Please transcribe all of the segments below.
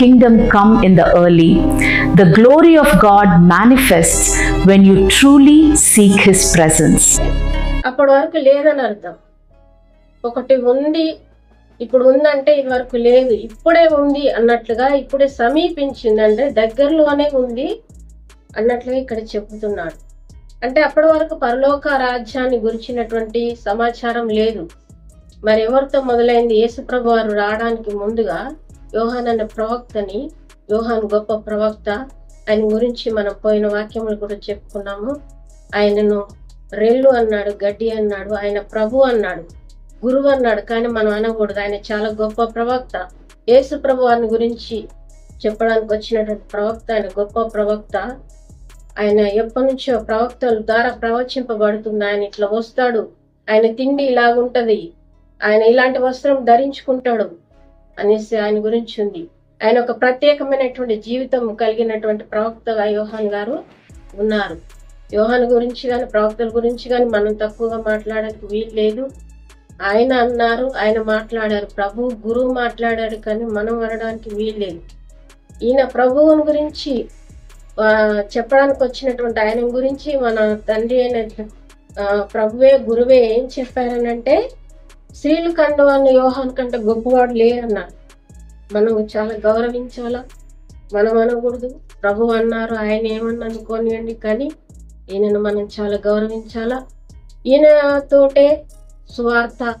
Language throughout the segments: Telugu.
kingdom come in the early. The glory of God manifests when you truly seek His presence. అప్పటి వరకు లేదని అర్థం. ఒకటి ఉంది ఇప్పుడు ఉందంటే ఇది వరకు లేదు. ఇప్పుడే ఉంది అన్నట్లుగా ఇప్పుడే సమీపించింది అంటే దగ్గరలోనే ఉంది అన్నట్లుగా ఇక్కడ చెబుతున్నాడు. అంటే అప్పటి వరకు పరలోక రాజ్యాన్ని గురించినటువంటి సమాచారం లేదు. మరి ఎవరితో మొదలైంది? యేసుప్రభు వారు రావడానికి ముందుగా యోహాన్ అనే ప్రవక్తని యోహాన్ గొప్ప ప్రవక్త ఆయన గురించి మనం పోయిన వాక్యములు కూడా చెప్పుకున్నాము. ఆయనను రెల్లు అన్నాడు గడ్డి అన్నాడు ఆయన ప్రభు అన్నాడు గురువు అన్నాడు కానీ మనం అనకూడదు. ఆయన చాలా గొప్ప ప్రవక్త. యేసు ప్రభు వారిని గురించి చెప్పడానికి వచ్చినటువంటి ప్రవక్త ఆయన గొప్ప ప్రవక్త. ఆయన ఎప్పటి నుంచో ప్రవక్తల ద్వారా ప్రవచింపబడుతుంది. ఆయన ఇట్లా వస్తాడు. ఆయన తిండి ఇలాగుంటది. ఆయన ఇలాంటి వస్త్రం ధరించుకుంటాడు. అనేసి ఆయన గురించి ఉంది. ఆయన ఒక ప్రత్యేకమైనటువంటి జీవితం కలిగినటువంటి ప్రవక్తగా యోహాన్ గారు ఉన్నారు. యోహాన్ గురించి కానీ ప్రవక్తల గురించి కానీ మనం తక్కువగా మాట్లాడడానికి వీలు లేదు. ఆయన అన్నారు ఆయన మాట్లాడారు. ప్రభు గురువు మాట్లాడారు కానీ మనం అనడానికి వీలు లేదు. ఈయన ప్రభువుని గురించి చెప్పడానికి వచ్చినటువంటి ఆయన గురించి మన తండ్రి అయిన ప్రభువే గురువే ఏం చెప్పారనంటే స్త్రీలు కండవాన్ని యోహాన్ కంటే గొప్పవాడు లేరన్నారు. మనం చాలా గౌరవించాలా? మనం అనకూడదు. ప్రభు అన్నారు ఆయన ఏమన్నా అనుకోనియండి కానీ ఈయనను మనం చాలా గౌరవించాలా? ఈయనతోటే సువార్త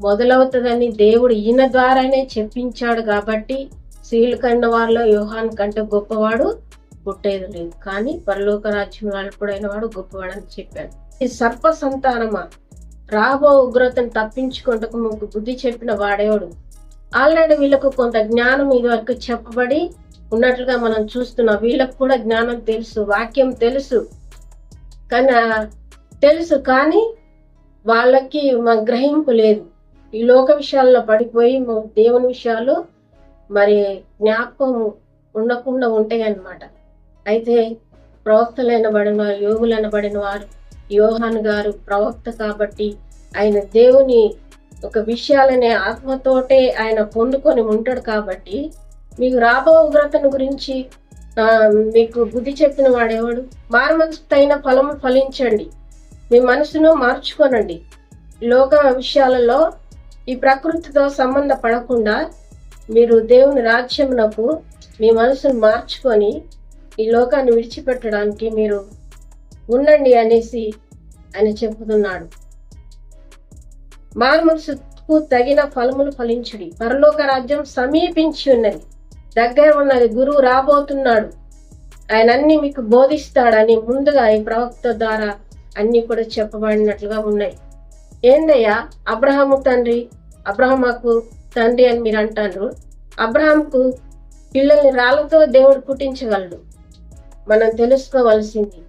మొదలవుతుందని దేవుడు ఈయన ద్వారానే చెప్పించాడు కాబట్టి స్త్రీలు కండ వారిలో వ్యూహాన్ కంటే గొప్పవాడు పుట్టేది లేదు. కానీ పరలోక రాజ్యం అల్పుడైన వాడు గొప్పవాడు అని చెప్పాడు. ఈ సర్ప సంతానమా? రాబో ఉగ్రతను తప్పించుకుంటకు ముగ్గు బుద్ధి చెప్పిన వాడేవాడు? ఆల్రెడీ వీళ్ళకు కొంత జ్ఞానం ఇదివరకు చెప్పబడి ఉన్నట్లుగా మనం చూస్తున్నాం. వీళ్ళకు కూడా జ్ఞానం తెలుసు వాక్యం తెలుసు. కానీ తెలుసు కానీ వాళ్ళకి మా గ్రహింపు లేదు. ఈ లోక విషయాల్లో పడిపోయి దేవుని విషయాలు మరి జ్ఞాపకం ఉండకుండా ఉంటాయి అన్నమాట అయితే ప్రవక్తలైన పడిన వారు యోగులైన పడిన వారు యోహాన్ గారు ప్రవక్త కాబట్టి ఆయన దేవుని ఒక విషయాలనే ఆత్మతోటే ఆయన పొందుకొని ఉంటాడు కాబట్టి మీకు రాబో ఉగ్రతను గురించి మీకు బుద్ధి చెప్పిన వాడేవాడు మారు మనసుతైన ఫలము ఫలించండి. మీ మనసును మార్చుకోనండి. లోక విషయాలలో ఈ ప్రకృతితో సంబంధ పడకుండా మీరు దేవుని రాజ్యమునకు మీ మనసును మార్చుకొని ఈ లోకాన్ని విడిచిపెట్టడానికి మీరు ఉండండి అనేసి ఆయన చెబుతున్నాడు. మానమనసుకు తగిన ఫలములు ఫలించుడి. పరలోక రాజ్యం సమీపించి ఉన్నది. దగ్గర ఉన్నది గురువు రాబోతున్నాడు. ఆయన అన్ని మీకు బోధిస్తాడని ముందుగా ఈ ప్రవక్త ద్వారా అన్ని కూడా చెప్పబడినట్లుగా ఉన్నాయి. ఏందయ్యా? అబ్రహాము తండ్రి అబ్రహమాకు తండ్రి అని మీరు అంటారు. అబ్రహాంకు పిల్లల్ని రాళ్ళతో దేవుడు పుట్టించగలడు. మనం తెలుసుకోవలసింది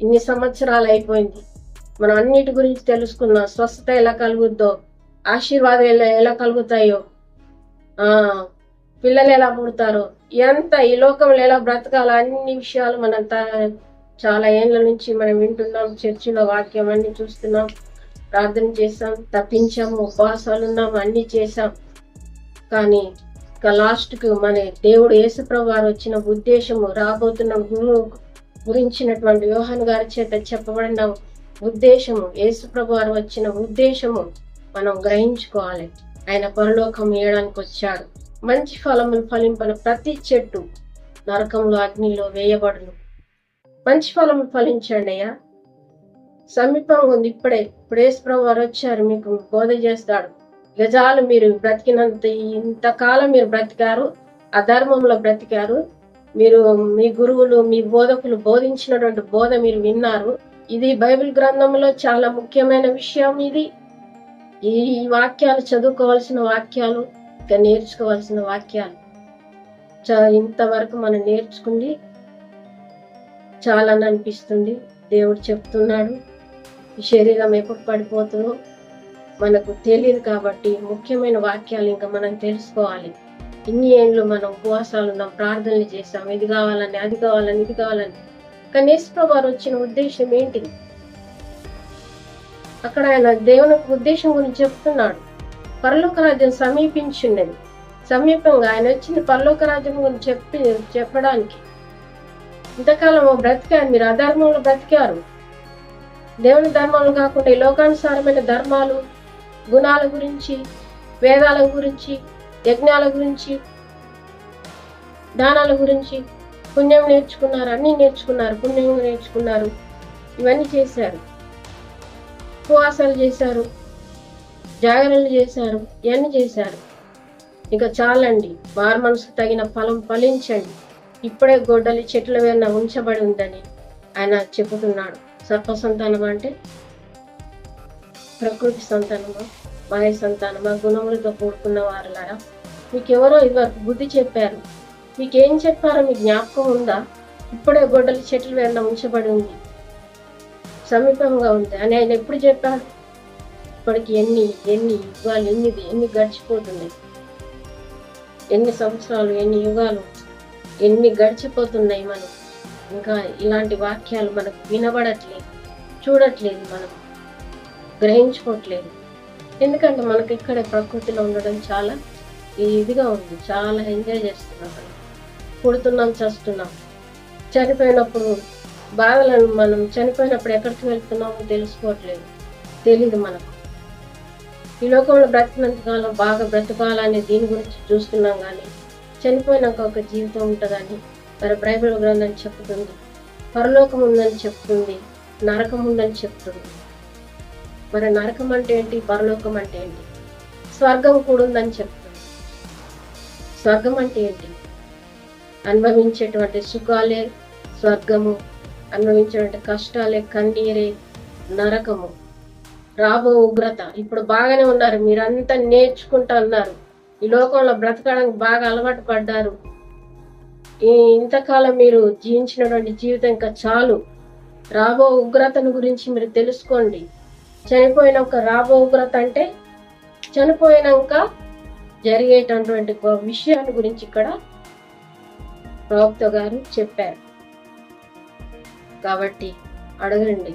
ఇన్ని సంవత్సరాలు అయిపోయింది. మనం అన్నిటి గురించి తెలుసుకున్నాం స్వస్థత ఎలా కలుగుద్దో ఆశీర్వాదం ఎలా ఎలా కలుగుతాయో పిల్లలు ఎలా పుడతారో ఎంత ఈ లోకంలో ఎలా బ్రతకాలో అన్ని విషయాలు మనం త- చాలా ఏళ్ళ నుంచి మనం వింటున్నాం చర్చిలో వాక్యం అన్ని చూస్తున్నాం ప్రార్థన చేసాం తప్పించాము ఉపవాసాలు ఉన్నాం అన్ని చేసాం కానీ ఇక లాస్ట్కి మన దేవుడు యేసుప్రభు వారు వచ్చిన ఉద్దేశము రాబోతున్న గురువు గురించినటువంటి యోహాన్ గారి చేత చెప్పబడిన ఉద్దేశము యేసుప్రభు వారు వచ్చిన ఉద్దేశము మనం గ్రహించుకోవాలి. ఆయన పరలోకం వేయడానికి వచ్చాడు. మంచి ఫలములు ఫలింపన ప్రతి చెట్టు నరకంలో అగ్నిలో వేయబడును. మంచి ఫలములు ఫలించండి అయ్యా. సమీపంగా ఉంది ఇప్పుడే. ఇప్పుడు యేసు వారు వచ్చారు మీకు బోధ చేస్తాడు. గజాలు మీరు బ్రతికినంత ఇంతకాలం మీరు బ్రతికారు అధర్మంలో బ్రతికారు మీరు మీ గురువులు మీ బోధకులు బోధించినటువంటి బోధ మీరు విన్నారు. ఇది బైబిల్ గ్రంథంలో చాలా ముఖ్యమైన విషయం ఇది. ఈ వాక్యాలు చదువుకోవాల్సిన వాక్యాలు ఇంకా నేర్చుకోవాల్సిన వాక్యాలు. ఇంతవరకు మనం నేర్చుకుంది. చాలా అనిపిస్తుంది. దేవుడు చెప్తున్నాడు. ఈ శరీరం ఎప్పుడు పడిపోతుందో మనకు తెలియదు కాబట్టి ముఖ్యమైన వాక్యాలు ఇంకా మనం తెలుసుకోవాలి. ఇన్ని ఏళ్ళు మనం ఉపవాసాలు ఉన్నాం ప్రార్థనలు చేసాం ఇది కావాలని అది కావాలని ఇది కావాలని. కానీ యేసుప్రభు వచ్చిన ఉద్దేశం ఏంటి? అక్కడ ఆయన దేవుని ఉద్దేశం గురించి చెప్తున్నాడు. పరలోక రాజ్యం సమీపించున్నది. సమీపంగా ఆయన వచ్చింది పరలోక రాజ్యం గురించి చెప్పి చెప్పడానికి. ఇంతకాలం బ్రతికారు మీరు అధర్మంలో బ్రతికారు. దేవుని ధర్మాలు కాకుండా ఈ లోకానుసారమైన ధర్మాలు గుణాల గురించి వేదాల గురించి యజ్ఞాల గురించి దానాల గురించి పుణ్యం నేర్చుకున్నారు అన్నీ నేర్చుకున్నారు పుణ్యం నేర్చుకున్నారు. ఇవన్నీ చేశారు. ఉపవాసాలు చేశారు జాగరణలు చేశారు ఇవన్నీ చేశారు. ఇక చాలండి వారి మనసుకు తగిన ఫలం ఫలించండి. ఇప్పుడే గొడ్డలి చెట్ల మీద ఉంచబడి ఉందని ఆయన చెబుతున్నాడు. సర్ప సంతానం అంటే? ప్రకృతి సంతానమా? మాయ సంతానమా? గుణములతో కూడుకున్న వారులారా మీకెవరో ఇదివరకు బుద్ధి చెప్పారు. మీకేం చెప్పారో మీకు జ్ఞాపకం ఉందా? ఇప్పుడే గొడ్డలి చెట్ల మీద ఉంచబడి ఉంది. సమీపంగా ఉంది. అని ఆయన ఎప్పుడు చెప్పాడు ఇప్పటికి ఎన్ని ఎన్ని యుగాలు ఎన్ని ఎన్ని గడిచిపోతున్నాయి? ఎన్ని సంవత్సరాలు ఎన్ని యుగాలు ఎన్ని గడిచిపోతున్నాయి మనం? ఇంకా ఇలాంటి వాక్యాలు మనకు వినబడట్లేదు చూడట్లేదు మనం. గ్రహించుకోవట్లేదు. ఎందుకంటే మనకి ఇక్కడే ప్రకృతిలో ఉండడం చాలా ఇదిగా ఉంది. చాలా ఎంజాయ్ చేస్తున్నాం. పుడుతున్నాం చేస్తున్నాం. చనిపోయినప్పుడు బాధలను మనం చనిపోయినప్పుడు ఎక్కడికి వెళ్తున్నామో తెలుసుకోవట్లేదు. తెలియదు మనకు. ఈ లోకంలో బ్రతికినంతకాలం బాగా బ్రతకాలని దీని గురించి చూస్తున్నాం కానీ చనిపోయినాక ఒక జీవితం ఉంటుందని మరి బైబిల్ గ్రంథం చెప్తుంది. పరలోకం ఉందని చెప్తుంది. నరకం ఉందని చెప్తుంది. మరి నరకం అంటే ఏంటి? పరలోకం అంటే ఏంటి? స్వర్గం కూడా ఉందని చెప్తుంది. స్వర్గం అంటే ఏంటి? అనుభవించేటువంటి సుఖాలే స్వర్గము అనుభవించేటువంటి కష్టాలే కన్నీరే నరకము. రాబో ఉగ్రత. ఇప్పుడు బాగానే ఉన్నారు. మీరంతా నేర్చుకుంటా ఉన్నారు. ఈ లోకంలో బ్రతకడానికి బాగా అలవాటు పడ్డారు. ఈ ఇంతకాలం మీరు జీవించినటువంటి జీవితం ఇంకా చాలు. రాబో ఉగ్రతను గురించి మీరు తెలుసుకోండి. చనిపోయినాక రాబో ఉగ్రత అంటే చనిపోయినాక జరిగేటటువంటి విషయాన్ని విషయాల గురించి ఇక్కడ ప్రవక్త గారు చెప్పారు. కాబట్టి అడగండి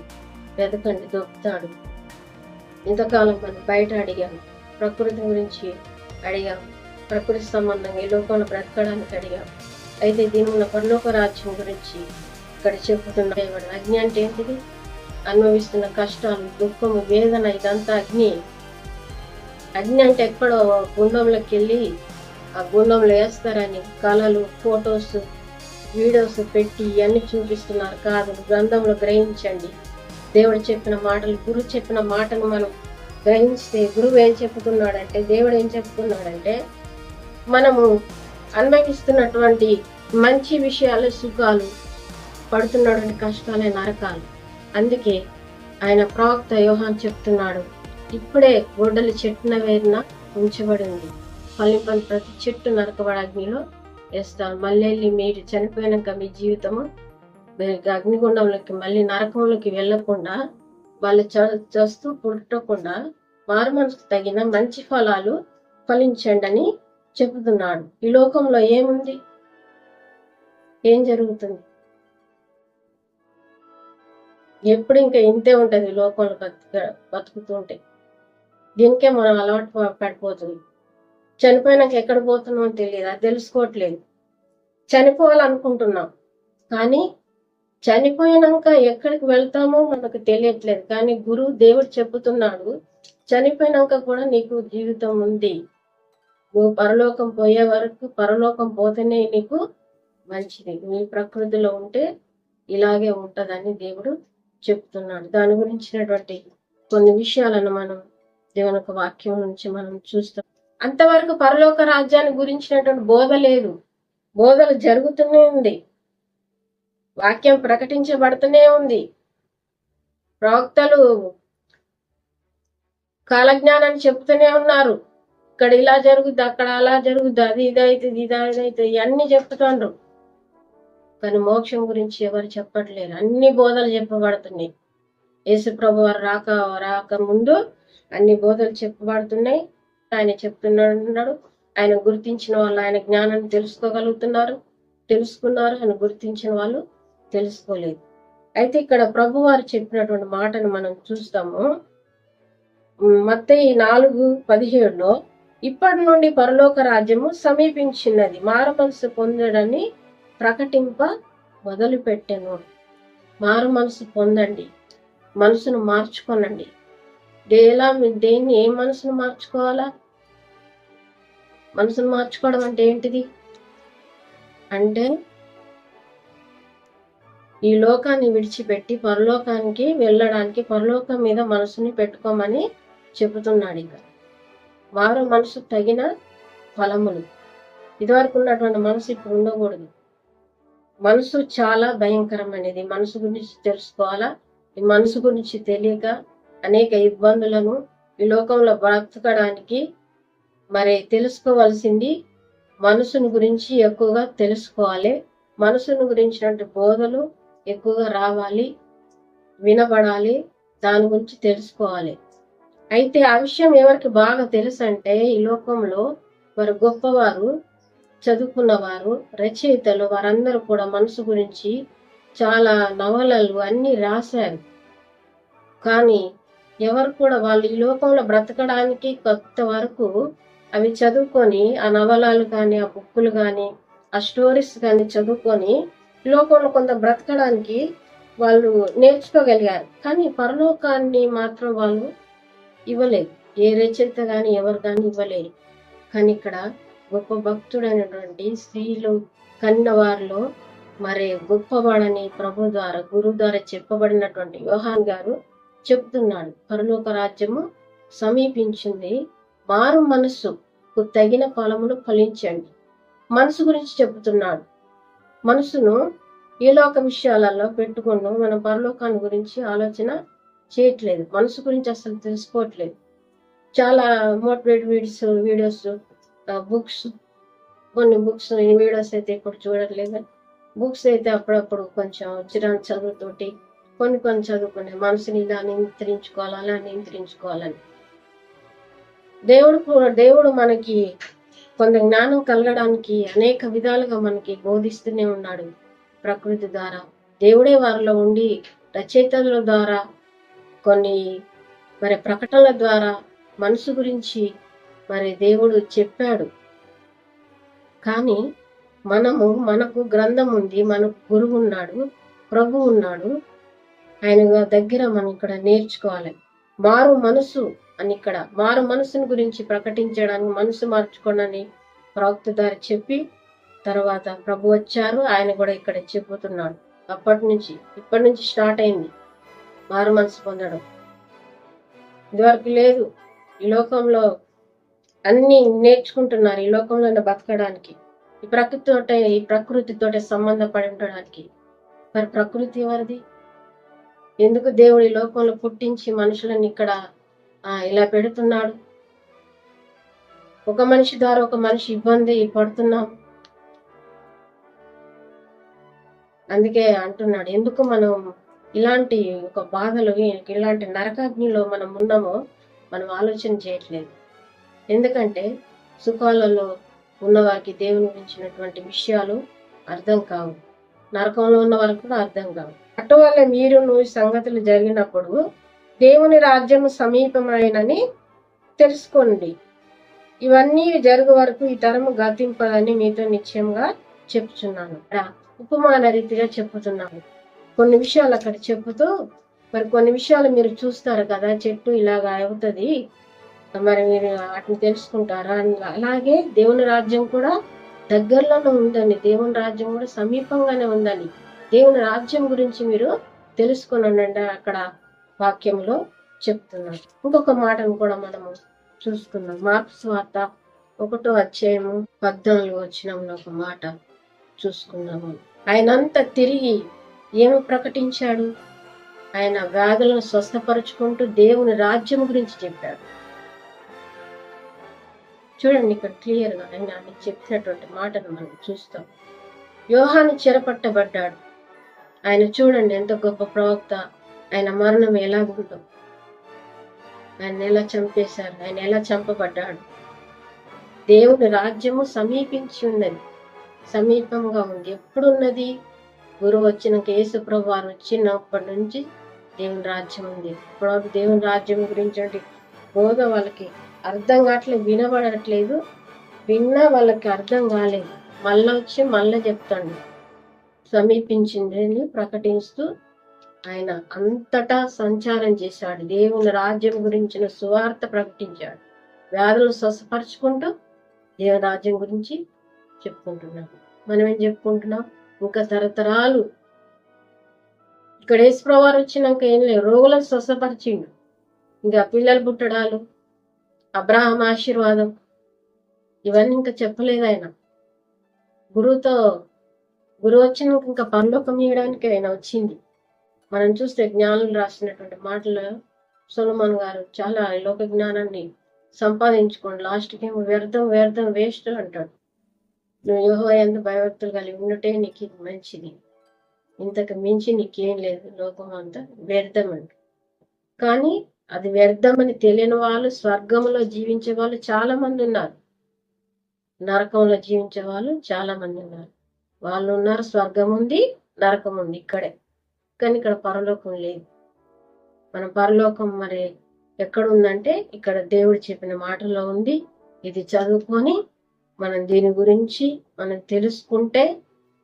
వెతకండి దొరుకుతాడు. ఇంతకాలం మనం బయట అడిగాం ప్రకృతి గురించి అడిగాం ప్రకృతి సంబంధంగా ఈ లోకంలో బ్రతకడానికి అడిగాం. అయితే దీని ఉన్న పరలోక రాజ్యం గురించి ఇక్కడ చెప్పుతున్న అగ్ని అంటే ఏంటిది? అనుభవిస్తున్న కష్టాలు దుఃఖము వేదన ఇదంతా అగ్ని. అగ్ని అంటే ఎక్కడో గుండంలోకి వెళ్ళి ఆ గుండంలో వేస్తారని కళలు ఫొటోస్ వీడియోస్ పెట్టి ఇవన్నీ చూపిస్తున్నారు. కాదు గ్రంథంలో గ్రహించండి. దేవుడు చెప్పిన మాటలు గురువు చెప్పిన మాటను మనం గ్రహించితే గురువు ఏం చెప్పుకున్నాడంటే దేవుడు ఏం చెప్పుకున్నాడంటే మనము అనుభవిస్తున్నటువంటి మంచి విషయాలు సుఖాలు పడుతున్నటువంటి కష్టాలే నరకాలు. అందుకే ఆయన ప్రవక్త యోహాన్ చెప్తున్నాడు ఇప్పుడే గొడ్డలి చెట్టున వేరిన ఉంచబడింది. ఫలింపని ప్రతి చెట్టు నరకబడి అగ్నిలో వేస్తాను మళ్ళీ వెళ్ళి మీరు చనిపోయినాక మీ జీవితము అగ్నిగుండంలోకి మళ్ళీ నరకంలోకి వెళ్ళకుండా వాళ్ళు చ- చస్తూ పుట్టకుండా మారు మనసుకు తగిన మంచి ఫలాలు ఫలించండి అని చెబుతున్నాడు. ఈ లోకంలో ఏముంది? ఏం జరుగుతుంది? ఎప్పుడు ఇంకా ఇంతే ఉంటుంది లోకంలో బతుక బతుకుతుంటే. దీనికే మనం అలవాటు పడిపోతున్నాం. పడిపోతుంది చనిపోయినాక ఎక్కడ పోతున్నామో తెలియదు అది తెలుసుకోవట్లేదు. చనిపోవాలనుకుంటున్నాం కానీ చనిపోయినాక ఎక్కడికి వెళ్తామో మనకు తెలియట్లేదు. కానీ గురువు దేవుడు చెబుతున్నాడు చనిపోయినాక కూడా నీకు జీవితం ఉంది. నువ్వు పరలోకం పోయే వరకు పరలోకం పోతేనే నీకు మంచిది. నీ ప్రకృతిలో ఉంటే ఇలాగే ఉంటదని దేవుడు చెప్తున్నాడు. దాని గురించినటువంటి కొన్ని విషయాలను మనం దేవుని యొక్క వాక్యం నుంచి మనం చూస్తాం. అంతవరకు పరలోక రాజ్యాన్ని గురించినటువంటి బోధ లేదు. బోధలు జరుగుతూనే ఉంది. వాక్యం ప్రకటించబడుతూనే ఉంది. ప్రవక్తలు కాలజ్ఞానాన్ని చెప్తూనే ఉన్నారు. ఇక్కడ ఇలా జరుగుద్ది అక్కడ అలా జరుగుద్ది అది ఇది ఇదైతుంది ఇది ఇవన్నీ చెప్తుండ్రు. కానీ మోక్షం గురించి ఎవరు చెప్పట్లేరు. అన్ని బోధలు చెప్పబడుతున్నాయి. యేసు ప్రభు వారు రాక రాక ముందు అన్ని బోధలు చెప్పబడుతున్నాయి. ఆయన చెప్తున్నాడు ఆయన గుర్తించిన వాళ్ళు ఆయన జ్ఞానాన్ని తెలుసుకోగలుగుతున్నారు. తెలుసుకున్నారు. ఆయన గుర్తించిన వాళ్ళు తెలుసుకోలేదు. అయితే ఇక్కడ ప్రభు వారు చెప్పినటువంటి మాటను మనం చూస్తాము. మత్తయి నాలుగు పదిహేడులో ఇప్పటి నుండి పరలోక రాజ్యము సమీపించినది. మారమనసు పొందడని ప్రకటింప మొదలుపెట్టెను. మారు మనసు పొందండి. మనసును మార్చుకోనండి. ఎలా దేన్ని ఏ మనసును మార్చుకోవాలా? మనసును మార్చుకోవడం అంటే ఏంటిది? అంటే ఈ లోకాన్ని విడిచిపెట్టి పరలోకానికి వెళ్ళడానికి పరలోకం మీద మనసుని పెట్టుకోమని చెబుతున్నాడు ఇక. వారు మనసు తగిన ఫలములు. ఇదివరకు ఉన్నటువంటి మనసు ఇప్పుడు ఉండకూడదు. మనసు చాలా భయంకరమైనది. మనసు గురించి తెలుసుకోవాలా? ఈ మనసు గురించి తెలియక అనేక ఇబ్బందులను ఈ లోకంలో బ్రతకడానికి మరి తెలుసుకోవాల్సింది మనసును గురించి ఎక్కువగా తెలుసుకోవాలి. మనసును గురించినటువంటి బోధలు ఎక్కువగా రావాలి వినబడాలి దాని గురించి తెలుసుకోవాలి. అయితే ఆ విషయం ఎవరికి బాగా తెలుసు అంటే ఈ లోకంలో మరి గొప్పవారు చదువుకున్నవారు రచయితలు వారందరూ కూడా మనసు గురించి చాలా నవలలు అన్నీ రాశారు. కానీ ఎవరు కూడా వాళ్ళు ఈ లోకంలో బ్రతకడానికి కొత్త వరకు అవి చదువుకొని ఆ నవలాలు కానీ ఆ బుక్కులు కానీ ఆ స్టోరీస్ కానీ చదువుకొని లోకంలో కొంత బ్రతకడానికి వాళ్ళు నేర్చుకోగలిగారు. కానీ పరలోకాన్ని మాత్రం వాళ్ళు ఇవ్వలేదు. ఏ రచయిత కానీ ఎవరు కానీ ఇవ్వలేరు కానీ ఇక్కడ గొప్ప భక్తుడైనటువంటి స్త్రీలు కన్నవారిలో మరి గొప్పవాడని ప్రభు ద్వారా గురువు ద్వారా చెప్పబడినటువంటి యోహాన్ గారు చెప్తున్నాడు. పరలోక రాజ్యము సమీపించింది. మారు మనస్సుకు తగిన ఫలమును ఫలించండి. మనసు గురించి చెబుతున్నాడు. మనసును ఈ లోక విషయాలలో పెట్టుకున్నాం మన పరలోకాన్ని గురించి ఆలోచన చేయట్లేదు. మనసు గురించి అసలు తెలుసుకోవట్లేదు. చాలా మోటివేట్ వీడియోస్ వీడియోస్ బుక్స్ కొన్ని బుక్స్ వీడియోస్ అయితే ఇప్పుడు చూడట్లేదు. బుక్స్ అయితే అప్పుడప్పుడు కొంచెం చిరాన్ చదువుతోటి కొన్ని కొన్ని చదువుకునే మనసుని ఇలా నియంత్రించుకోవాలి అలా నియంత్రించుకోవాలని. దేవుడు కూడా దేవుడు మనకి కొంత జ్ఞానం కలగడానికి అనేక విధాలుగా మనకి బోధిస్తూనే ఉన్నాడు ప్రకృతి ద్వారా. దేవుడే వారిలో ఉండి రచయితల ద్వారా కొన్ని మరి ప్రకటనల ద్వారా మనసు గురించి మరి దేవుడు చెప్పాడు. కానీ మనము మనకు గ్రంథం ఉంది మనకు గురువు ఉన్నాడు ప్రభు ఉన్నాడు. ఆయన దగ్గర మనం ఇక్కడ నేర్చుకోవాలి. మారు మనసు అని ఇక్కడ మారు మనసుని గురించి ప్రకటించడానికి మనసు మార్చుకోనని ప్రవక్త దారి చెప్పి తర్వాత ప్రభు వచ్చారు ఆయన కూడా ఇక్కడ చెబుతున్నాడు. అప్పటి నుంచి ఇప్పటి నుంచి స్టార్ట్ అయింది. మారు మనసు పొందడం. ఇదివరకు లేదు. ఈ లోకంలో అన్ని నేర్చుకుంటున్నారు ఈ లోకంలో బతకడానికి. ఈ ప్రకృతితోటే ఈ ప్రకృతితోటే సంబంధపడి ఉండడానికి. మరి ప్రకృతి ఎవరిది? ఎందుకు దేవుడి లోకంలో పుట్టించి మనుషులను ఇక్కడ ఇలా పెడుతున్నాడు? ఒక మనిషి ద్వారా ఒక మనిషి ఇబ్బంది పడుతున్నాం. అందుకే అంటున్నాడు ఎందుకు మనం ఇలాంటి ఒక బాధలు ఇలాంటి నరకాగ్నిలో మనం ఉన్నామో మనం ఆలోచన చేయట్లేదు. ఎందుకంటే సుఖాలలో ఉన్నవారికి దేవుని గురించినటువంటి విషయాలు అర్థం కావు. నరకంలో ఉన్న వారికి కూడా అర్థం కావు. అటువల్ల మీరు నువ్వు ఈ సంగతులు జరిగినప్పుడు దేవుని రాజ్యం సమీపమైనని తెలుసుకోండి. ఇవన్నీ జరుగు వరకు ఈ తరము గతింపదని మీతో నిశ్చయంగా చెప్తున్నాను రా, ఉపమాన రీతిగా చెప్పుతున్నాను. కొన్ని విషయాలు అక్కడ చెప్పుతూ మరి కొన్ని విషయాలు మీరు చూస్తారు కదా చెట్టు ఇలాగా అవుతుంది. మరి మీరు వాటిని తెలుసుకుంటారా అలాగే దేవుని రాజ్యం కూడా దగ్గరలోనే ఉందని దేవుని రాజ్యం కూడా సమీపంగానే ఉందని దేవుని రాజ్యం గురించి మీరు తెలుసుకునండి అక్కడ వాక్యంలో చెప్తున్నారు. ఇంకొక మాటను కూడా మనము చూసుకున్నాం మార్పు స్వార్త ఒకటో అధ్యాయము పద్నాలుగు వచ్చిన ఒక మాట చూసుకున్నాము ఆయనంతా తిరిగి ఏమి ప్రకటించాడు? ఆయన వ్యాధులను స్వస్థపరుచుకుంటూ దేవుని రాజ్యం గురించి చెప్పాడు. చూడండి ఇక్కడ క్లియర్గా ఆయన ఆయన చెప్పినటువంటి మాటను మనం చూస్తాం. యోహాను చెరపట్టబడ్డాడు. ఆయన చూడండి ఎంత గొప్ప ప్రవక్త. ఆయన మరణం ఎలా ఉందో. ఆయన ఎలా చంపేశారు. ఆయన ఎలా చంపబడ్డాడు. దేవుని రాజ్యము సమీపించి ఉన్నది. సమీపంగా ఉంది. ఎప్పుడున్నది? గురువు వచ్చిన కేసు ప్రభువారు వచ్చినప్పటి నుంచి దేవుని రాజ్యం ఉంది. ఇప్పుడు దేవుని రాజ్యం గురించి బోధ వాళ్ళకి అర్థం కావట్లేదు వినబడట్లేదు. విన్నా వాళ్ళకి అర్థం కాలేదు. మళ్ళీ వచ్చి మళ్ళీ చెప్తాడు. సమీపించింది ప్రకటిస్తూ ఆయన అంతటా సంచారం చేశాడు. దేవుని రాజ్యం గురించిన సువార్త ప్రకటించాడు. వ్యాధులు స్వస్థపరచుకుంటూ దేవుని రాజ్యం గురించి చెప్పుకుంటున్నాం మనం ఏం చెప్పుకుంటున్నాం? ఇంకా తరతరాలు ఇక్కడ యేసుప్రవారు వచ్చినాక ఏం లేదు. రోగులను స్వసపరిచిండు ఇంకా పిల్లలు పుట్టడాలు అబ్రాహం ఆశీర్వాదం ఇవన్నీ ఇంకా చెప్పలేదు ఆయన. గురువుతో గురువు వచ్చినాక ఇంకా పరలోకం ఇవ్వడానికి ఆయన వచ్చింది. మనం చూస్తే జ్ఞానులు రాసినటువంటి మాటలు సులమాన్ గారు చాలా లోక జ్ఞానాన్ని సంపాదించుకోండి. లాస్ట్కి ఏమో వ్యర్థం వ్యర్థం వేస్ట్ అంటాడు. నువ్వు యోహో ఎంత భయభక్తులు కలిగి ఉండటే నీకు ఇది మంచిది. ఇంతకు మించి నీకేం లేదు. లోకం అంతా వ్యర్థం అంట. కానీ అది వ్యర్థమని తెలియని వాళ్ళు స్వర్గంలో జీవించే వాళ్ళు చాలా మంది ఉన్నారు. నరకంలో జీవించే వాళ్ళు చాలా మంది ఉన్నారు. వాళ్ళు ఉన్నారు స్వర్గం ఉంది నరకం ఉంది ఇక్కడే. కానీ ఇక్కడ పరలోకం లేదు. మన పరలోకం మరి ఎక్కడ ఉందంటే ఇక్కడ దేవుడు చెప్పిన మాటలో ఉంది. ఇది చదువుకొని మనం దీని గురించి మనం తెలుసుకుంటే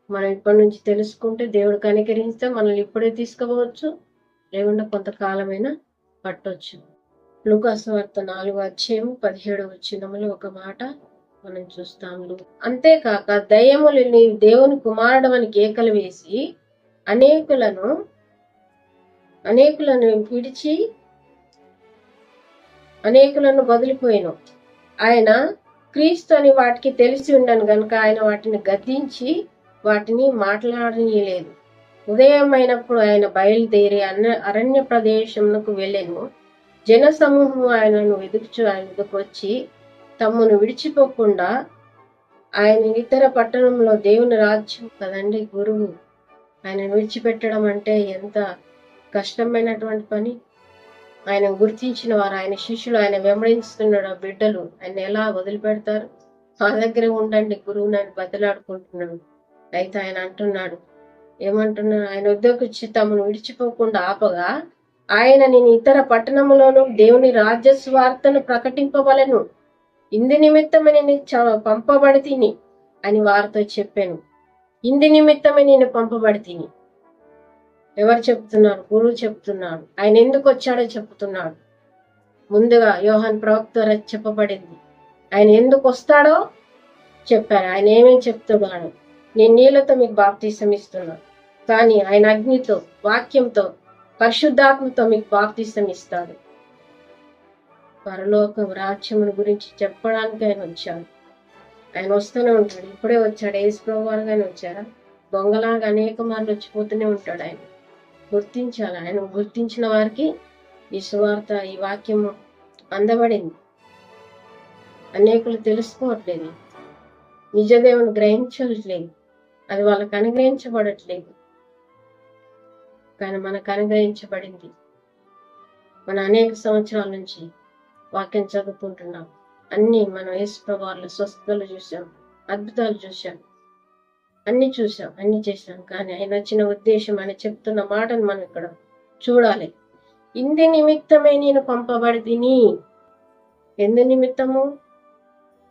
మనం ఇప్పటి నుంచి తెలుసుకుంటే దేవుడు కనికరిస్తే మనల్ని ఇప్పుడే తీసుకోవచ్చు లేకుండా కొంతకాలమైనా పట్టొచ్చు. లూకాసు వార్త నాలుగు అధ్యాయం పదిహేడు వచ్చినములు ఒక మాట మనం చూస్తాము. అంతేకాక దయ్యములు నీ దేవుని కుమారుడమని కేకలు వేసి అనేకులను అనేకులను పిడిచి అనేకులను వదిలిపోయాను. ఆయన క్రీస్తు అని వాటికి తెలిసి ఉండను గనుక ఆయన వాటిని గద్దించి వాటిని మాట్లాడనీయలేదు. ఉదయం అయినప్పుడు ఆయన బయలుదేరి అన్న అరణ్య ప్రదేశంకు వెళ్ళాను. జన సమూహం ఆయనను ఎదుర్చు ఆయన వచ్చి తమ్మును విడిచిపోకుండా ఆయన ఇతర పట్టణంలో దేవుని రాజ్యం కదండి గురువు. ఆయన విడిచిపెట్టడం అంటే ఎంత కష్టమైనటువంటి పని? ఆయన గుర్తించిన వారు ఆయన శిష్యులు ఆయన వెంబడిస్తున్నాడు ఆ బిడ్డలు ఆయన ఎలా వదిలిపెడతారు? మా దగ్గర ఉండండి గురువు నన్ను బతిలాడుకుంటున్నాడు అయితే ఆయన అంటున్నాడు ఏమంటున్నాడు? ఆయన ఉద్యోగించి వచ్చి తమను విడిచిపోకుండా ఆపగా ఆయన నేను ఇతర పట్టణములోను దేవుని రాజ్య స్వార్థను ప్రకటింపవలను. ఇందు నిమిత్తమే నేను చ- పంపబడి తిని అని వారితో చెప్పాను. ఇందు నిమిత్తమే నేను పంపబడి తిని ఎవరు చెప్తున్నారు? గురువు చెప్తున్నాడు. ఆయన ఎందుకు వచ్చాడో చెప్తున్నాడు. ముందుగా యోహన్ ప్రవక్త ద్వారా చెప్పబడింది. ఆయన ఎందుకు వస్తాడో చెప్పారు. ఆయన ఏమేమి చెప్తున్నాడు? నేను నీళ్ళతో మీకు బాప్తీసం ఇస్తున్నాను కానీ ఆయన అగ్నితో వాక్యంతో పరిశుద్ధాత్మతో మీకు బాప్తీసం ఇస్తాడు. పరలోక రాజ్యముల గురించి చెప్పడానికి ఆయన వచ్చాడు. ఆయన వస్తూనే ఉంటాడు. ఇప్పుడే వచ్చాడు. ఏసు ప్రభువారుగానే వచ్చారా? దొంగలాగా అనేక మార్లు వచ్చిపోతూనే ఉంటాడు ఆయన. గుర్తించాలి. ఆయన గుర్తించిన వారికి ఈ సువార్త ఈ వాక్యము అందబడింది. అనేకులు తెలుసుకోవట్లేదు. నిజదేవుని గ్రహించట్లేదు. అది వాళ్ళకి అనుగ్రహించబడట్లేదు. కానీ మనకు అనుగ్రహించబడింది. మన అనేక సంవత్సరాల నుంచి వాక్యం చదువుకుంటున్నాం. అన్ని మనం యేసు ప్రభావాలు స్వస్థతలు చూసాం అద్భుతాలు చూసాం అన్ని చూసాం అన్ని చేసాం కానీ ఆయన వచ్చిన ఉద్దేశం ఆయన చెప్తున్న మాటను మనం ఇక్కడ చూడాలి. ఇంది నిమిత్తమే నేను పంపబడి తిని ఎందు నిమిత్తము?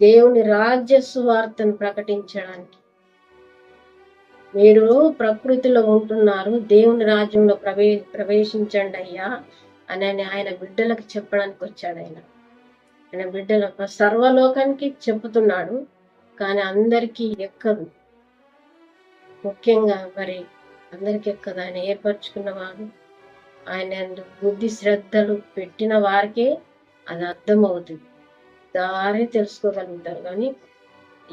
దేవుని రాజ్య సువార్తను ప్రకటించడానికి. మీరు ప్రకృతిలో ఉంటున్నారు దేవుని రాజ్యంలో ప్రవే ప్రవేశించండి అయ్యా అని ఆయన- ఆయన బిడ్డలకు చెప్పడానికి వచ్చాడు ఆయన. ఆయన బిడ్డలకు సర్వలోకానికి చెబుతున్నాడు కానీ అందరికీ ఎక్కదు. ముఖ్యంగా మరి అందరికి ఎక్కదు. ఆయన ఏర్పరచుకున్న వారు ఆయన బుద్ధి శ్రద్ధలు పెట్టిన వారికే అది అర్థమవుతుంది. దారి తెలుసుకోగలుగుతారు కానీ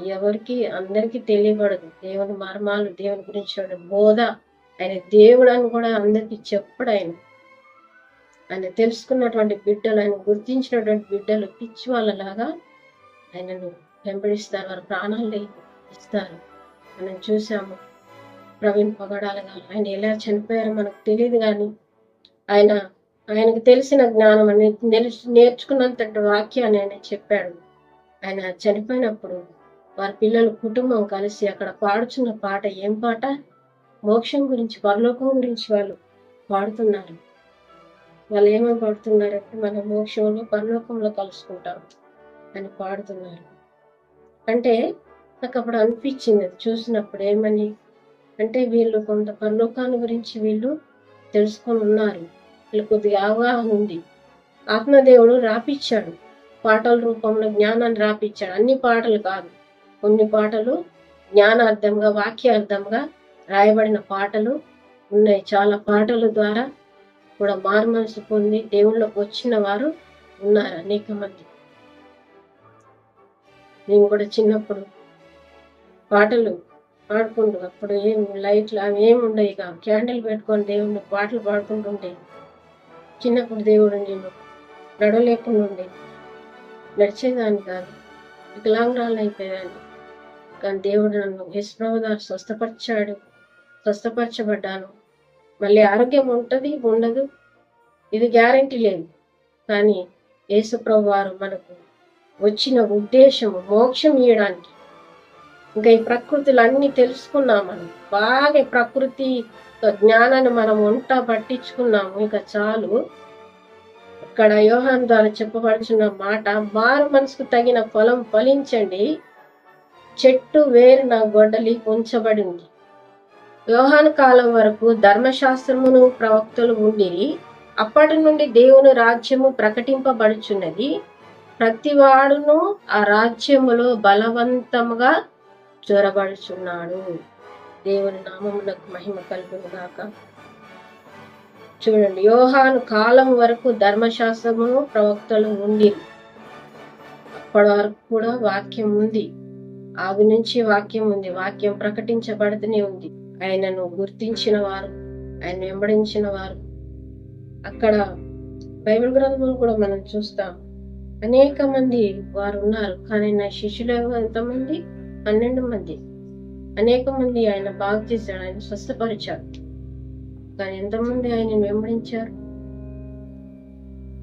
ఎవరికి అందరికీ తెలియబడదు. దేవుని మర్మాలు దేవుని గురించి బోధ ఆయన దేవుడు అని కూడా అందరికీ చెప్పడు ఆయన. ఆయన తెలుసుకున్నటువంటి బిడ్డలు ఆయన గుర్తించినటువంటి బిడ్డలు పిచ్చి వాళ్ళలాగా ఆయనను వెంబడిస్తారు వారి ప్రాణాలని ఇస్తారు. మనం చూసాము ప్రవీణ్ పొగడాలుగా ఆయన ఎలా చనిపోయారో మనకు తెలియదు కానీ ఆయన ఆయనకు తెలిసిన జ్ఞానం అని నేర్చు నేర్చుకున్నంత వాక్యాన్ని ఆయన చెప్పాడు. ఆయన చనిపోయినప్పుడు వారి పిల్లల కుటుంబం కలిసి అక్కడ పాడుచున్న పాట ఏం పాట? మోక్షం గురించి పరలోకం గురించి వాళ్ళు పాడుతున్నారు. వాళ్ళు ఏమని పాడుతున్నారంటే మన మోక్షంలో పరలోకంలో కలుసుకుంటాం అని పాడుతున్నారు. అంటే నాకు అప్పుడు అనిపించింది అది చూసినప్పుడు ఏమని? అంటే వీళ్ళు కొంత పరలోకాన్ని గురించి వీళ్ళు తెలుసుకొని ఉన్నారు. వీళ్ళు కొద్దిగా అవగాహన ఉంది. ఆత్మదేవుడు రాపిచ్చాడు. పాటల రూపంలో జ్ఞానాన్ని రాపిచ్చాడు. అన్ని పాటలు కాదు కొన్ని పాటలు జ్ఞానార్థంగా వాక్యార్థంగా రాయబడిన పాటలు ఉన్నాయి. చాలా పాటల ద్వారా కూడా మారుమనసు పొంది దేవుళ్ళకి వచ్చిన వారు ఉన్నారు అనేక మంది నేను కూడా చిన్నప్పుడు పాటలు పాడుకుంటూ అప్పుడు ఏం లైట్లు అవి ఏమి ఉండేవి కాదు క్యాండిల్ పెట్టుకొని దేవుడిని పాటలు పాడుకుంటుండే చిన్నప్పుడు దేవుడు నేను నడవలేకుండా ఉండే. నడిచేదాన్ని కాదు. వికలాంగురాలు అయిపోయేదాన్ని. కానీ దేవుడు నన్ను యశ్ప్రభుదారు స్వస్థపరిచాడు. స్వస్థపరచబడ్డాను. మళ్ళీ ఆరోగ్యం ఉంటుంది ఉండదు. ఇది గ్యారంటీ లేదు. కానీ యేసుప్రభు వారు మనకు వచ్చిన ఉద్దేశము మోక్షం ఇవ్వడానికి ఇంకా ఈ ప్రకృతులు అన్ని తెలుసుకున్నాం మనం. బాగా ప్రకృతి జ్ఞానాన్ని మనం వంట పట్టించుకున్నాము. ఇంకా చాలు. ఇక్కడ యోహాన్ ద్వారా చెప్పబడుచున్న మాట మారు మనసుకు తగిన ఫలం ఫలించండి. చెట్టు వేరున గొడ్డలి ఉంచబడింది. యోహాన్ కాలం వరకు ధర్మశాస్త్రమును ప్రవక్తలు ఉండిరి. అప్పటి నుండి దేవుని రాజ్యము ప్రకటింపబడుచున్నది. ప్రతివాడును ఆ రాజ్యములో బలవంతముగా చొరబడుచున్నాడు. దేవుని నామమునకు మహిమ కలుగును గాక చూడండి యోహాను కాలం వరకు ధర్మశాస్త్రమును ప్రవక్తలు ఉండి అప్పటి వరకు కూడా వాక్యం ఉంది ఆది నుంచి వాక్యం ఉంది వాక్యం ప్రకటించబడుతూనే ఉంది. ఆయనను గుర్తించిన వారు ఆయన వెంబడించిన వారు. అక్కడ బైబిల్ గ్రంథంలో కూడా మనం చూస్తాం అనేక మంది వారు ఉన్నారు కానీ నా శిష్యులు ఎంతమంది? పన్నెండు మంది. అనేక మంది ఆయన బాగు చేశాడు ఆయన స్వస్థపరిచాడు కానీ ఎంతమంది ఆయన వెంబడించారు?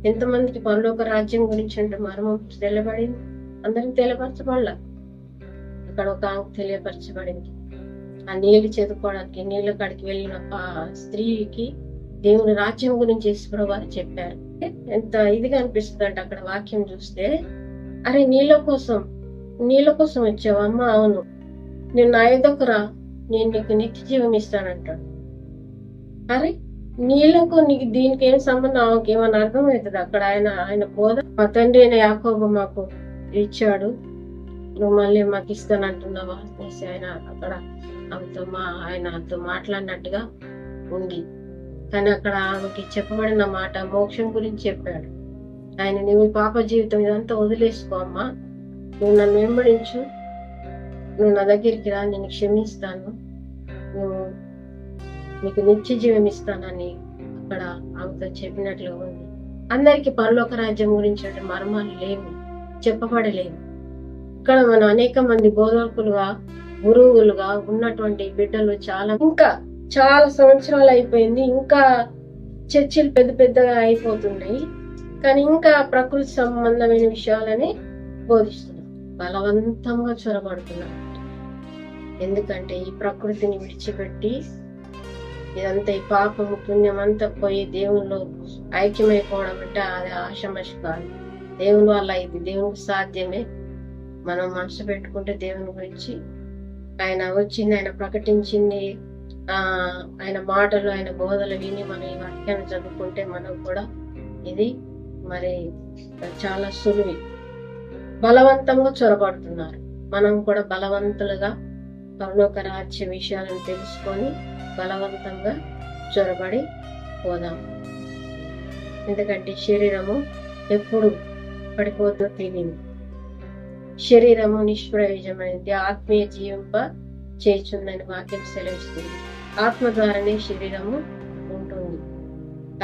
ఎంతమందికి పరలోక రాజ్యం గురించి అంటే మర్మం తెలియబడింది అందరికి తెలియపరచబడాల అక్కడ ఒక ఆమెకు తెలియపరచబడింది. ఆ నీళ్ళు చదువుకోవడానికి నీళ్ళ కాడికి వెళ్ళిన స్త్రీకి దేవుని రాజ్యం గురించి యేసుప్రభు వారు చెప్పారు. ఎంత ఇదిగా అనిపిస్తుంది అంటే అక్కడ వాక్యం చూస్తే అరే నీళ్ళ కోసం నీళ్ళ కోసం వచ్చావు అమ్మ అవును. నేను నా ఎదుకు రా నేను నీకు నిత్య జీవం ఇస్తానంటాడు. అరే నీళ్ళకు నీకు దీనికి ఏం సంబంధం? ఆమెకి ఏమైనా అర్థమవుతుంది? అక్కడ ఆయన ఆయన బోధ మా తండ్రి అయిన యాకోబు మాకు ఇచ్చాడు. నువ్వు మళ్ళీ మాకు ఇస్తానంటున్నావా? అనేసి ఆయన అక్కడ ఆమెతో మా ఆయనతో మాట్లాడినట్టుగా ఉంది. కానీ అక్కడ ఆమెకి చెప్పబడిన మాట మోక్షం గురించి చెప్పాడు. ఆయన నువ్వు పాప జీవితం ఇదంతా వదిలేసుకో అమ్మా. నువ్వు నన్ను వెంబడించు. నువ్వు నా దగ్గరికి రా నేను క్షమిస్తాను. నువ్వు నీకు నిత్య జీవం ఇస్తానని అక్కడ ఆమెతో చెప్పినట్లుగా ఉంది. అందరికి పరలోక రాజ్యం గురించి మర్మాలు లేవు చెప్పబడలేవు ఇక్కడ మనం అనేక మంది బోధకులుగా గురువులుగా ఉన్నటువంటి బిడ్డలు చాలా. ఇంకా చాలా సంవత్సరాలు అయిపోయింది. ఇంకా చర్చిలు పెద్ద పెద్దగా అయిపోతున్నాయి. కానీ ఇంకా ప్రకృతి సంబంధమైన విషయాలని బోధిస్తున్నారు బలవంతంగా చొరబడుతున్నారు ఎందుకంటే ఈ ప్రకృతిని విడిచిపెట్టి ఇదంతా ఈ పాపము పుణ్యం అంతా పోయి దేవునిలో ఐక్యమైపోవడం అంటే అది ఆశమశ కాదు. దేవుని వల్ల ఇది దేవునికి సాధ్యమే. మనం మనసు పెట్టుకుంటే దేవుని గురించి ఆయన వచ్చింది ఆయన ప్రకటించింది. ఆ ఆయన మాటలు ఆయన బోధలు విని మనం ఈ వాక్యాన్ని చదువుకుంటే మనం కూడా ఇది మరి చాలా సులువి. బలవంతంగా చొరబడుతున్నారు. మనం కూడా బలవంతులుగా పరలోక రాజ్య విషయాలను తెలుసుకొని బలవంతంగా చొరబడి పోదాం. ఎందుకంటే శరీరము ఎప్పుడు పడిపోతుందో తెలియదు శరీరము నిష్ప్రయోజమైనది ఆత్మీయ జీవింప చేస్తుందని వాక్యం సెలవిస్తుంది. ఆత్మ ద్వారానే శరీరము ఉంటుంది.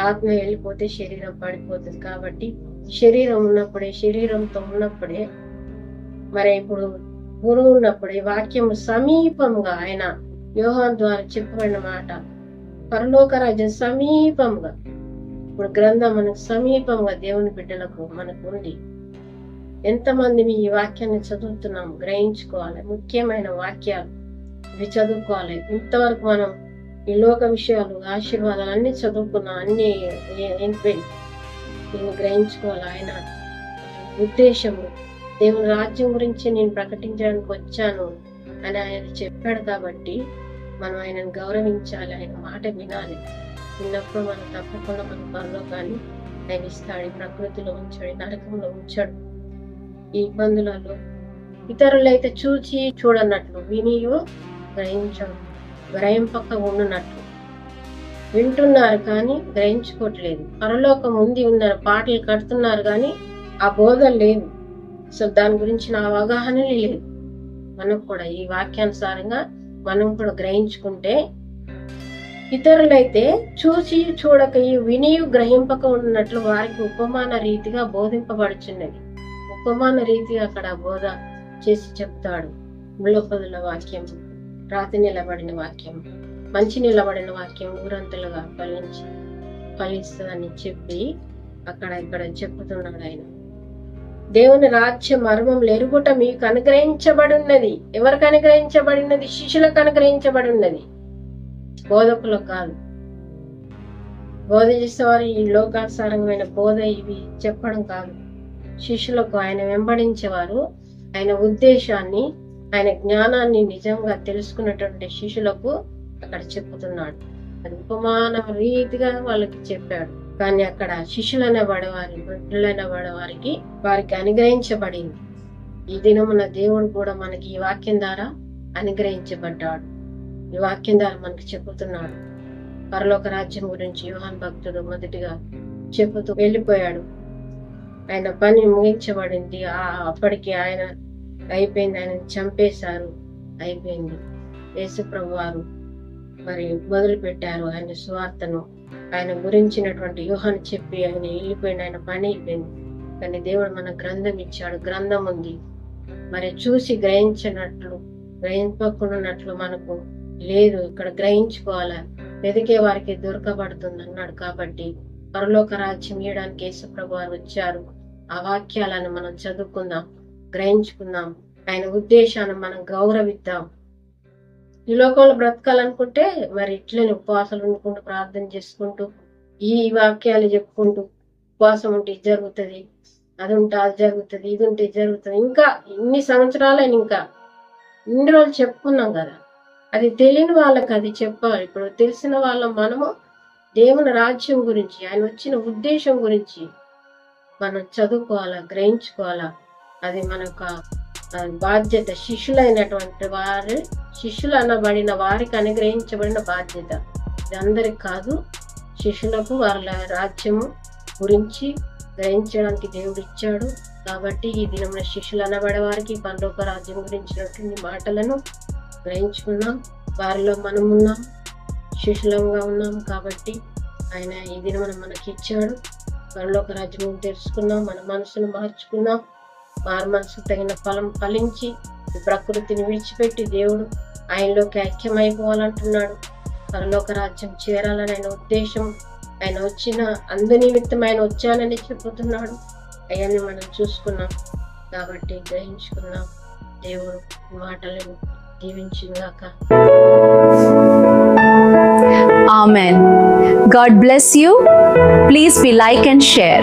ఆత్మ వెళ్ళిపోతే శరీరం పడిపోతుంది కాబట్టి శరీరం ఉన్నప్పుడే శరీరంతో ఉన్నప్పుడే మరి ఇప్పుడు గురువు ఉన్నప్పుడే వాక్యం సమీపంగా ఆయన వ్యూహం ద్వారా చెప్పబడిన మాట. పరలోక రాజ్యం సమీపంగా. ఇప్పుడు గ్రంథం మనకు సమీపంగా దేవుని బిడ్డలకు మనకు ఉంది. ఎంతమంది మీ ఈ వాక్యాన్ని చదువుతున్నాం గ్రహించుకోవాలి. ముఖ్యమైన వాక్యాలు ఇవి చదువుకోవాలి. ఇంతవరకు మనం ఈ లోక విషయాలు ఆశీర్వాదాలు అన్ని చదువుకున్నాం. అన్ని నేను గ్రహించుకోవాలి. ఆయన ఉద్దేశము దేవుని రాజ్యం గురించి నేను ప్రకటించడానికి వచ్చాను అని ఆయన చెప్పాడు కాబట్టి మనం ఆయనను గౌరవించాలి. ఆయన మాట వినాలి. విన్నప్పుడు మనం తప్పకుండా మన పనిలో కానీ ఆయన ఇస్తాడు. ప్రకృతిలో ఉంచాడు. నరకంలో ఉంచాడు. ఈ ఇబ్బందులలో ఇతరులైతే చూచి చూడనట్లు వినియు గ్రహించడం గ్రహింపక ఉండునట్లు. వింటున్నారు కానీ గ్రహించుకోవట్లేదు. పరలోకం ఉంది ఉందని పాటలు కడుతున్నారు కానీ ఆ బోధ లేదు. సో దాని గురించిన అవగాహన లేదు. మనకు కూడా ఈ వాక్యానుసారంగా మనం కూడా గ్రహించుకుంటే ఇతరులైతే చూసి చూడక ఈ వినియు గ్రహింపక ఉన్నట్లు వారికి ఉపమాన రీతిగా బోధింపబడుచున్నది. ఉపమాన రీతిగా అక్కడ బోధ చేసి చెప్తాడు. ముళ్ళపదుల వాక్యం రాతి నిలబడిన వాక్యం మంచి నిలబడిన వాక్యం ఊరంతలుగా ఫలించి ఫలిస్తుందని చెప్పి అక్కడ ఇక్కడ చెప్పుతున్నాడు ఆయన. దేవుని రాజ్య మర్మం ఎరుగుట మీకు అనుగ్రహించబడి ఉన్నది ఎవరికి అనుగ్రహించబడినది? శిష్యులకు అనుగ్రహించబడి ఉన్నది బోధకులకు కాదు. బోధ చేసేవారు ఈ లోకానుసారమైన బోధ ఇవి చెప్పడం కాదు. శిష్యులకు ఆయన వెంబడించేవారు. ఆయన ఉద్దేశాన్ని ఆయన జ్ఞానాన్ని నిజంగా తెలుసుకున్నటువంటి శిష్యులకు అక్కడ చెప్పుతున్నాడు అది ఉపమాన రీతిగా వాళ్ళకి చెప్పాడు. కానీ అక్కడ శిష్యులైన పడవారి బిడ్డలైన పడవారికి వారికి అనుగ్రహించబడింది. ఈ దినమున దేవుడు కూడా మనకి ఈ వాక్యం ద్వారా అనుగ్రహించబడ్డాడు. ఈ వాక్యం ద్వారా మనకి చెబుతున్నాడు. పరలోక రాజ్యం గురించి యోహాన్ భక్తుడు మొదటిగా చెబుతూ వెళ్ళిపోయాడు. ఆయన పని ముగించబడింది. ఆ అప్పటికి ఆయన అయిపోయింది. ఆయన చంపేశారు. అయిపోయింది. యేసుప్రభు వారు మరి మొదలు పెట్టారు ఆయన స్వార్థను ఆయన గురించినటువంటి వ్యూహాన్ని చెప్పి ఆయన వెళ్ళిపోయిన ఆయన పని అయిపోయింది. కానీ దేవుడు మన గ్రంథం ఇచ్చాడు. గ్రంథం ఉంది. మరి చూసి గ్రహించినట్లు గ్రహింపకున్నట్లు మనకు లేదు. ఇక్కడ గ్రహించుకోవాలా? వెతికే వారికి దొరకబడుతుంది అన్నాడు కాబట్టి పరలోక రాజ్యం ఇవ్వడానికి యేసుప్రభు వారు వచ్చారు. ఆ వాక్యాలను మనం చదువుకుందాం గ్రహించుకుందాం. ఆయన ఉద్దేశాన్ని మనం గౌరవిద్దాం. ఈ లోకంలో బ్రతకాలనుకుంటే మరి ఇట్లనే ఉపవాసాలు ఉండుకుంటూ ప్రార్థన చేసుకుంటూ ఈ వాక్యాలు చెప్పుకుంటూ ఉపవాసం ఉంటే ఇది జరుగుతుంది అది ఉంటే అది జరుగుతుంది ఇది ఉంటే ఇది జరుగుతుంది. ఇంకా ఇన్ని సంవత్సరాలైన ఇంకా ఇన్ని రోజులు చెప్పుకున్నాం కదా. అది తెలియని వాళ్ళకి అది చెప్పాలి. ఇప్పుడు తెలిసిన వాళ్ళం మనము దేవుని రాజ్యం గురించి ఆయన వచ్చిన ఉద్దేశం గురించి మనం చదువుకోవాలా గ్రహించుకోవాలా? అది మన యొక్క బాధ్యత. శిష్యులైనటువంటి వారు శిష్యులు అనబడిన వారికి అనుగ్రహించబడిన బాధ్యత. ఇది అందరికి కాదు శిష్యులకు వాళ్ళ రాజ్యము గురించి గ్రహించడానికి దేవుడు ఇచ్చాడు. కాబట్టి ఈ దినమున శిష్యులు అనబడే వారికి పరలోక రాజ్యం గురించినటువంటి మాటలను గ్రహించుకున్నాం. వారిలో మనం ఉన్నాం శిష్యులంగా ఉన్నాం కాబట్టి ఆయన ఈ దినమున మనకి ఇచ్చాడు. పరలోక రాజ్యం తెలుసుకుందాం మన మనసును మార్చుకున్నాం వారి మనసుకు తగిన ఫలం ఫలించి ప్రకృతిని విడిచిపెట్టి దేవుడు ఆయనలోకి ఐక్యమైపోవాలంటున్నాడు. పరలోక రాజ్యం చేరాలని ఆయన ఉద్దేశం ఆయన వచ్చిన అందు నిమిత్తం ఆయన వచ్చానని చెబుతున్నాడు. అవన్నీ మనం చూసుకున్నాం కాబట్టి గ్రహించుకున్నాం. దేవుడు మాటలను దీవించిందాక Amen. God bless you. Please be like and share.